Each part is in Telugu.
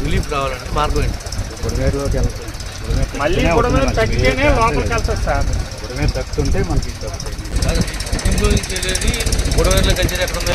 రిలీఫ్ కావాలంటే మార్గం ఏంటి? బుడమేరులోకి వెళ్తాం మళ్ళీ తగ్గితేనే లోపలికి వెళ్తుంది సార్. బుడమేరు తగ్గుతుంటే మనకి గొడవలో కల్చర్ ఎక్కడ ఉంది?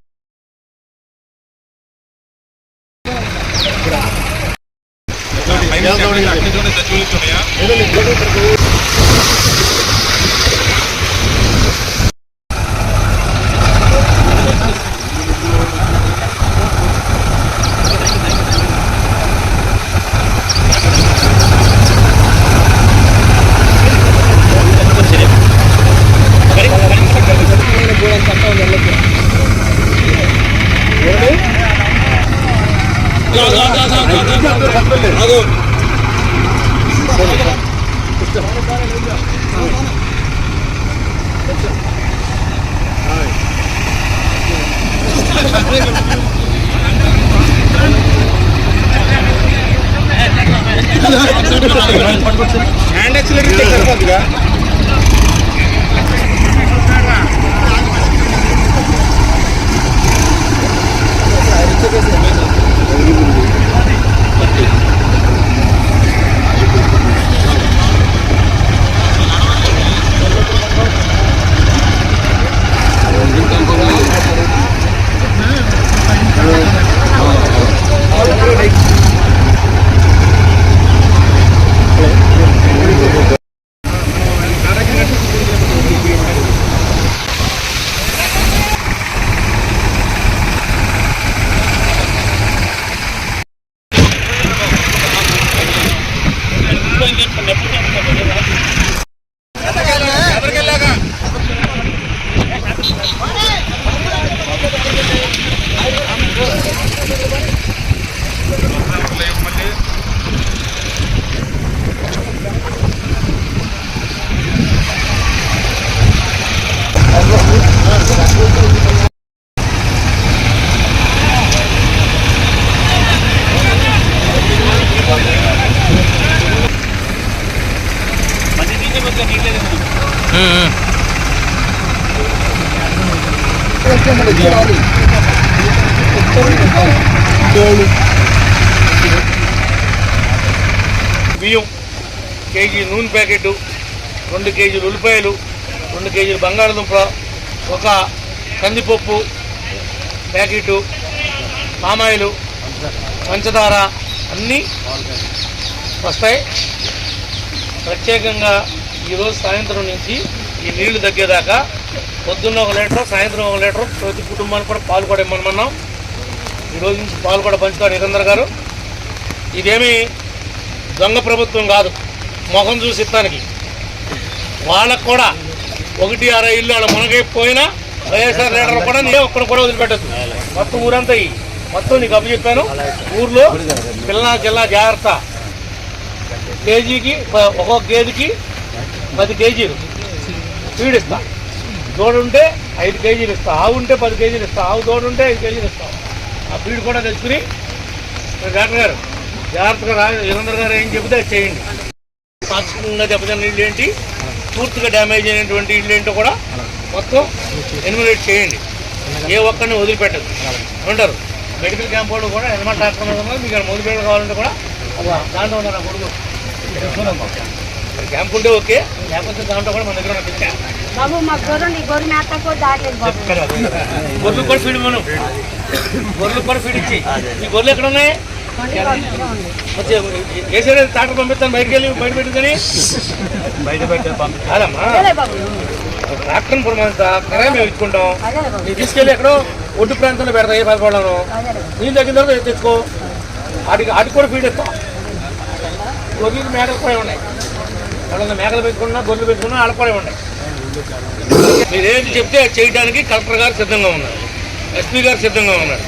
హ్యాండ్ యాక్సిలేటర్ సరిపోతుందిగా బియ్యం కేజీ నూనె ప్యాకెట్ రెండు కేజీలు ఉల్లిపాయలు రెండు కేజీలు బంగాళదుంప ఒక కందిపప్పు ప్యాకెట్ పామాయిలు పంచదార అన్నీ వస్తాయి. ప్రత్యేకంగా ఈరోజు సాయంత్రం నుంచి ఈ నీళ్ళు తగ్గేదాకా పొద్దున్న ఒక లీటర్ సాయంత్రం ఒక లీటర్ ప్రతి కుటుంబానికి కూడా పాలు కూడా ఇమ్మనమన్నాం. ఈరోజు నుంచి పాలు కూడా పంచుతారు నిరందర్ గారు. ఇదేమీ దొంగ ప్రభుత్వం కాదు. మొహం చూసి ఇస్తానికి. వాళ్ళకు కూడా ఒకటి అరవై ఇల్లు వాళ్ళ మునగైపోయినా వైఎస్ఆర్ లీడర్ కూడా నేను ఒక్కడ కూడా వదిలిపెట్టద్దు. మొత్తం ఊరంతా ఇయ్యి. మొత్తం నీకు అప్పు చెప్పాను. ఊర్లో పిల్లల జిల్లా జాగ్రత్త. కేజీకి ఒక్కొక్క గేదెకి పది కేజీలు. ఫీడ్ ఇస్తాను తోడుంటే ఉంటే ఐదు కేజీలు ఇస్తా ఆవు ఉంటే పది కేజీలు ఇస్తా ఆవు తోడుంటే ఉంటే ఐదు కేజీలు ఇస్తాం ఆ ఫీడ్ కూడా తెచ్చుకుని డాక్టర్ గారు జాగ్రత్తగా రా గారు ఏం చెబితే అది చేయండి. పాక్షికంగా దెబ్బతిన్న ఇళ్ళు ఏంటి? పూర్తిగా డ్యామేజ్ అయినటువంటి ఇల్లు ఏంటో కూడా మొత్తం ఎన్యుమినేట్ చేయండి. ఏ ఒక్కరిని వదిలిపెట్టదు ఉంటారు మెడికల్ క్యాంప్ వాళ్ళు కూడా ఎనమల్ డాక్టర్ ఉన్నారు మీకు మొదలుపెట్టడం కావాలంటే కూడా దాంట్లో ఉన్నారు ఆ కొడుకు. క్యాంప్ ఉంటే ఓకే లేకపోతే దాంట్లో కూడా మన దగ్గర ఉన్న బాబు మా గొర్రెని గొర్రె మేతకు దాటలేదు బాబు. గొర్రెలు కూడా ఫీడ్ మనం గొర్రెలు కూడా ఫీడ్ ఇచ్చి. ఈ గొర్రెలు ఎక్కడ ఉన్నాయి? సైడ్ డాక్టర్ పంపిస్తాను బయటకు వెళ్ళి బయట పెట్టుకొని. బయట పెట్టే బాబు డాక్టర్ని పురమాయిస్తా కిరాయి మేము ఇచ్చుకుంటాం. నీకు తీసుకెళ్ళి ఎక్కడో ఒడ్డు ప్రాంతంలో పెడతా ఏ పదకొండను అదేలే నీళ్ళు తగ్గిన తర్వాత తెచ్చుకో? వాటికి వాటికి కూడా ఫీడ్ ఇస్తాం. గొర్రెలు మేకలు కూడా ఉన్నాయి. వాళ్ళని మేకలు పెట్టుకున్నా గొర్రెలు పెట్టుకున్నా కూడా ఉన్నాయి. మీరు ఏది చెప్తే అది చేయడానికి కలెక్టర్ గారు సిద్ధంగా ఉన్నారు. ఎస్పీ గారు సిద్ధంగా ఉన్నారు.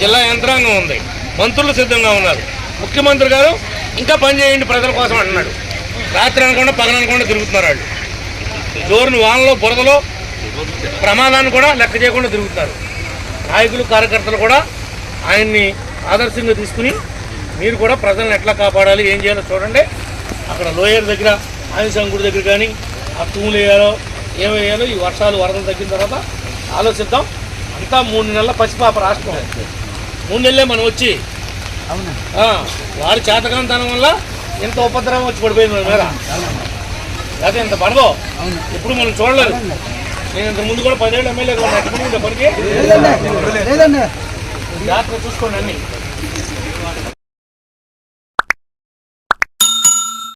జిల్లా యంత్రాంగం ఉంది. మంత్రులు సిద్ధంగా ఉన్నారు. ముఖ్యమంత్రి గారు ఇంకా పని చేయండి ప్రజల కోసం అంటున్నాడు. రాత్రి అనకుండా పగలు అనకుండా తిరుగుతున్నారు వాళ్ళు. జోరుని వానలో బురదలో ప్రమాదాన్ని కూడా లెక్క చేయకుండా తిరుగుతున్నారు. నాయకులు కార్యకర్తలు కూడా ఆయన్ని ఆదర్శంగా తీసుకుని మీరు కూడా ప్రజలను ఎట్లా కాపాడాలి ఏం చేయాలో చూడండి. అక్కడ లోయర్ దగ్గర ఆంజనేయ గుడి దగ్గర కానీ ఆ తూములు వేయాలో ఏం వేయాలో ఈ వర్షాలు వరదలు తగ్గిన తర్వాత ఆలోచిద్దాం. అంతా మూడు నెలల పసిపాప రాష్ట్రం. మూడు నెలలే మనం వచ్చి. వారి చేతకాంతనం వల్ల ఇంత ఉపద్రవం వచ్చి పడిపోయింది మన మీద. లేకపోతే ఇంత పడదో ఇప్పుడు మనం చూడలేదు. నేను ఇంత ముందు కూడా ఉన్నా ఎక్కడ పనికి? జాగ్రత్త చూసుకోండి అన్ని.